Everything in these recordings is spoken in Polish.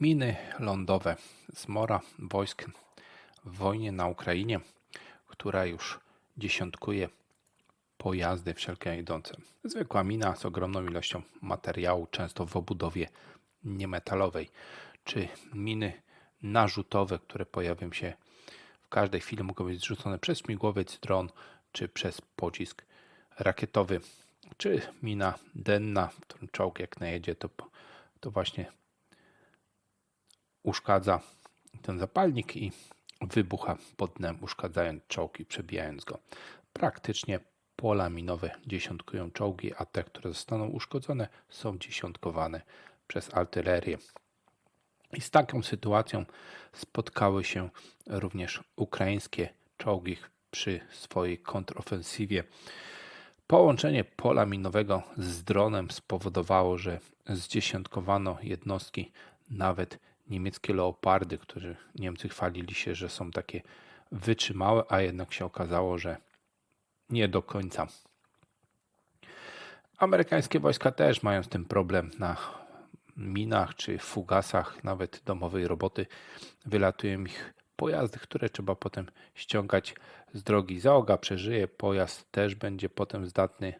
Miny lądowe zmora wojsk w wojnie na Ukrainie, która już dziesiątkuje pojazdy wszelkie idące. Zwykła mina z ogromną ilością materiału, często w obudowie niemetalowej, czy miny narzutowe, które pojawią się w każdej chwili, mogą być zrzucone przez śmigłowiec, dron, czy przez pocisk rakietowy, czy mina denna, w którym czołg jak najedzie, to, to właśnie uszkadza ten zapalnik i wybucha pod dnem, uszkadzając czołg i przebijając go. Praktycznie pola minowe dziesiątkują czołgi, a te, które zostaną uszkodzone, są dziesiątkowane przez artylerię. I z taką sytuacją spotkały się również ukraińskie czołgi przy swojej kontrofensywie. Połączenie pola minowego z dronem spowodowało, że zdziesiątkowano jednostki, nawet niemieckie leopardy, które Niemcy chwalili się, że są takie wytrzymałe, a jednak się okazało, że nie do końca. Amerykańskie wojska też mają z tym problem na minach czy fugasach, nawet domowej roboty. Wylatują ich pojazdy, które trzeba potem ściągać z drogi. Załoga przeżyje, pojazd też będzie potem zdatny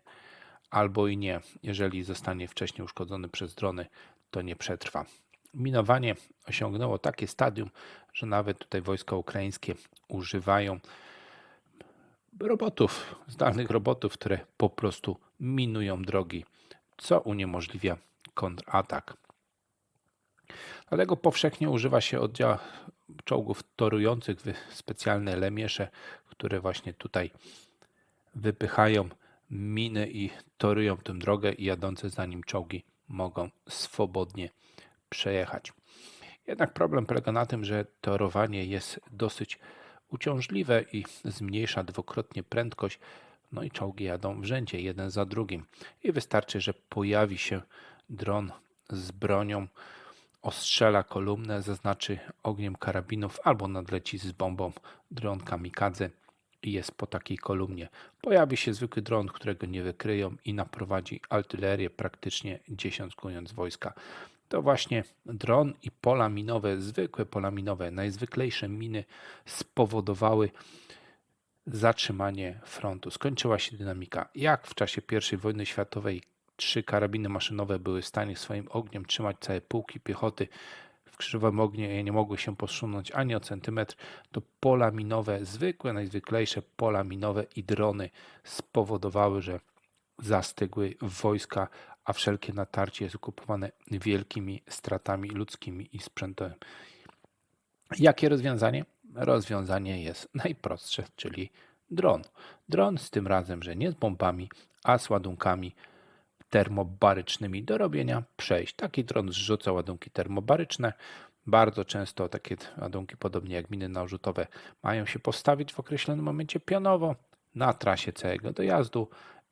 albo i nie. Jeżeli zostanie wcześniej uszkodzony przez drony, to nie przetrwa. Minowanie osiągnęło takie stadium, że nawet tutaj wojska ukraińskie używają robotów, zdalnych robotów, które po prostu minują drogi, co uniemożliwia kontratak. Dlatego powszechnie używa się oddział czołgów torujących specjalne lemiesze, które właśnie tutaj wypychają miny i torują tę drogę i jadące za nim czołgi mogą swobodnie przejechać. Jednak problem polega na tym, że torowanie jest dosyć uciążliwe i zmniejsza dwukrotnie prędkość, no i czołgi jadą w rzędzie jeden za drugim. I wystarczy, że pojawi się dron z bronią, ostrzela kolumnę, zaznaczy ogniem karabinów albo nadleci z bombą dron kamikadze i jest po takiej kolumnie. Pojawi się zwykły dron, którego nie wykryją i naprowadzi artylerię, praktycznie dziesiątkując wojska. To właśnie dron i pola minowe, zwykłe pola minowe, najzwyklejsze miny spowodowały zatrzymanie frontu. Skończyła się dynamika. Jak w czasie I wojny światowej trzy karabiny maszynowe były w stanie swoim ogniem trzymać całe pułki piechoty w krzyżowym ogniu i nie mogły się posunąć ani o centymetr, to pola minowe, zwykłe, najzwyklejsze pola minowe i drony spowodowały, że zastygły wojska, a wszelkie natarcie jest okupowane wielkimi stratami ludzkimi i sprzętowymi. Jakie rozwiązanie? Rozwiązanie jest najprostsze, czyli dron. Dron z tym razem, że nie z bombami, a z ładunkami termobarycznymi do robienia przejść. Taki dron zrzuca ładunki termobaryczne. Bardzo często takie ładunki, podobnie jak miny narzutowe, mają się postawić w określonym momencie pionowo na trasie całego dojazdu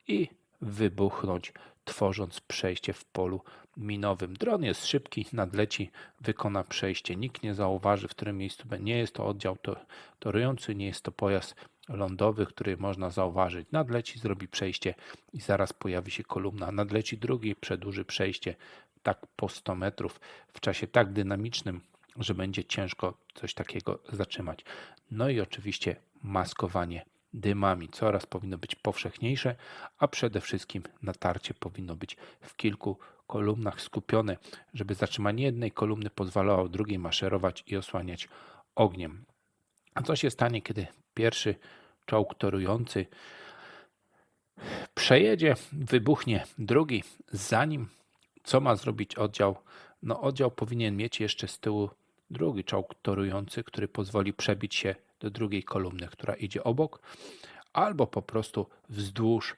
i wybuchnąć, tworząc przejście w polu minowym. Dron jest szybki, nadleci, wykona przejście. Nikt nie zauważy, w którym miejscu nie jest to oddział torujący, nie jest to pojazd lądowy, który można zauważyć. Nadleci, zrobi przejście i zaraz pojawi się kolumna. Nadleci drugi, przedłuży przejście tak po 100 metrów w czasie tak dynamicznym, że będzie ciężko coś takiego zatrzymać. No i oczywiście maskowanie dymami coraz powinno być powszechniejsze, a przede wszystkim natarcie powinno być w kilku kolumnach skupione, żeby zatrzymanie jednej kolumny pozwalało drugiej maszerować i osłaniać ogniem. A co się stanie, kiedy pierwszy czołg torujący przejedzie, wybuchnie drugi, zanim co ma zrobić oddział? No, oddział powinien mieć jeszcze z tyłu drugi czołg torujący, który pozwoli przebić się do drugiej kolumny, która idzie obok, albo po prostu wzdłuż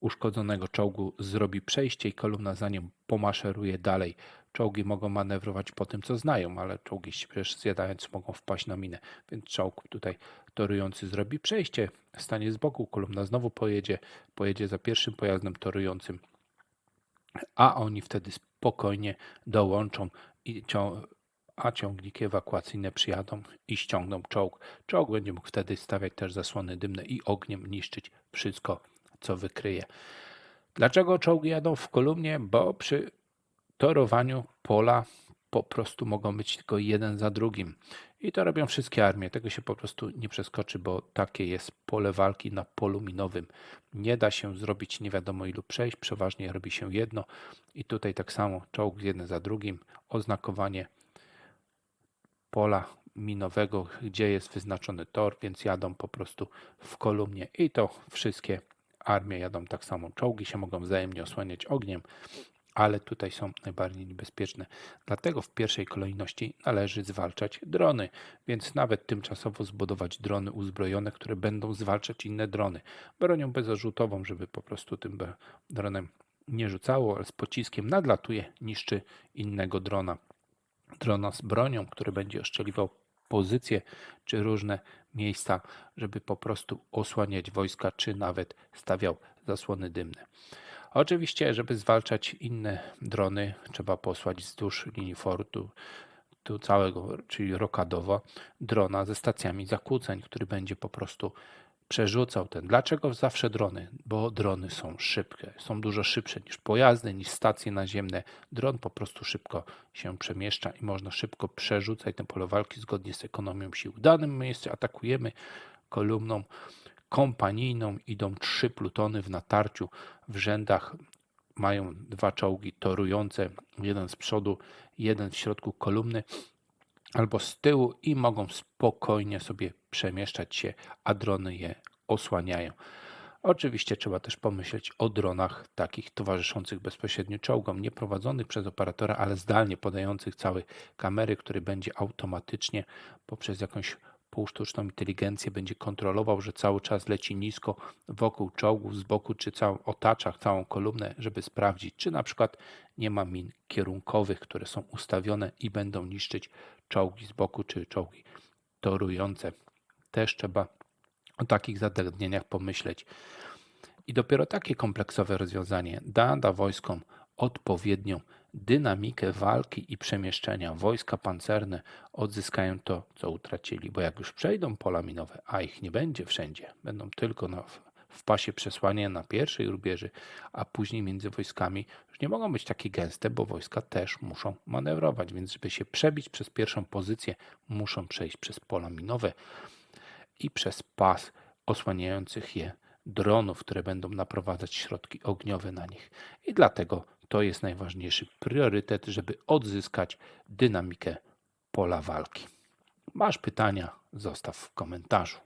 uszkodzonego czołgu zrobi przejście i kolumna za nim pomaszeruje dalej. Czołgi mogą manewrować po tym, co znają, ale czołgi przecież zjadając mogą wpaść na minę, więc czołg tutaj torujący zrobi przejście, stanie z boku, kolumna znowu pojedzie, pojedzie za pierwszym pojazdem torującym, a oni wtedy spokojnie dołączą i a ciągniki ewakuacyjne przyjadą i ściągną czołg. Czołg będzie mógł wtedy stawiać też zasłony dymne i ogniem niszczyć wszystko, co wykryje. Dlaczego czołgi jadą w kolumnie? Bo przy torowaniu pola po prostu mogą być tylko jeden za drugim. I to robią wszystkie armie. Tego się po prostu nie przeskoczy, bo takie jest pole walki na polu minowym. Nie da się zrobić nie wiadomo ilu przejść, przeważnie robi się jedno. I tutaj tak samo czołg jeden za drugim, oznakowanie pola minowego, gdzie jest wyznaczony tor, więc jadą po prostu w kolumnie i to wszystkie armie jadą tak samo. Czołgi się mogą wzajemnie osłaniać ogniem, ale tutaj są najbardziej niebezpieczne. Dlatego w pierwszej kolejności należy zwalczać drony, więc nawet tymczasowo zbudować drony uzbrojone, które będą zwalczać inne drony. Bronią bezarzutową, żeby po prostu tym dronem nie rzucało, ale z pociskiem nadlatuje, niszczy innego drona. Drona z bronią, który będzie oszczeliwał pozycje czy różne miejsca, żeby po prostu osłaniać wojska, czy nawet stawiał zasłony dymne. Oczywiście, żeby zwalczać inne drony, trzeba posłać wzdłuż linii fortu, tu całego, czyli rokadowo, drona ze stacjami zakłóceń, który będzie po prostu przerzucał ten. Dlaczego zawsze drony? Bo drony są szybkie, są dużo szybsze niż pojazdy, niż stacje naziemne. Dron po prostu szybko się przemieszcza i można szybko przerzucać ten pole walki zgodnie z ekonomią sił. W danym miejscu atakujemy kolumną kompanijną, idą trzy plutony w natarciu w rzędach. Mają dwa czołgi torujące, jeden z przodu, jeden w środku kolumny albo z tyłu i mogą spokojnie sobie przemieszczać się, a drony je osłaniają. Oczywiście trzeba też pomyśleć o dronach takich towarzyszących bezpośrednio czołgom, nie prowadzonych przez operatora, ale zdalnie podających całe kamery, który będzie automatycznie poprzez jakąś półsztuczną inteligencję będzie kontrolował, że cały czas leci nisko wokół czołgów z boku, czy całą otacza całą kolumnę, żeby sprawdzić, czy na przykład nie ma min kierunkowych, które są ustawione i będą niszczyć czołgi z boku, czy czołgi torujące. Też trzeba o takich zagadnieniach pomyśleć. I dopiero takie kompleksowe rozwiązanie da, wojskom odpowiednią dynamikę walki i przemieszczenia. Wojska pancerne odzyskają to, co utracili, bo jak już przejdą pola minowe, a ich nie będzie wszędzie, będą tylko na, w pasie przesłania na pierwszej rubieży, a później między wojskami już nie mogą być takie gęste, bo wojska też muszą manewrować, więc żeby się przebić przez pierwszą pozycję, muszą przejść przez pola minowe i przez pas osłaniających je dronów, które będą naprowadzać środki ogniowe na nich. I dlatego to jest najważniejszy priorytet, żeby odzyskać dynamikę pola walki. Masz pytania? Zostaw w komentarzu.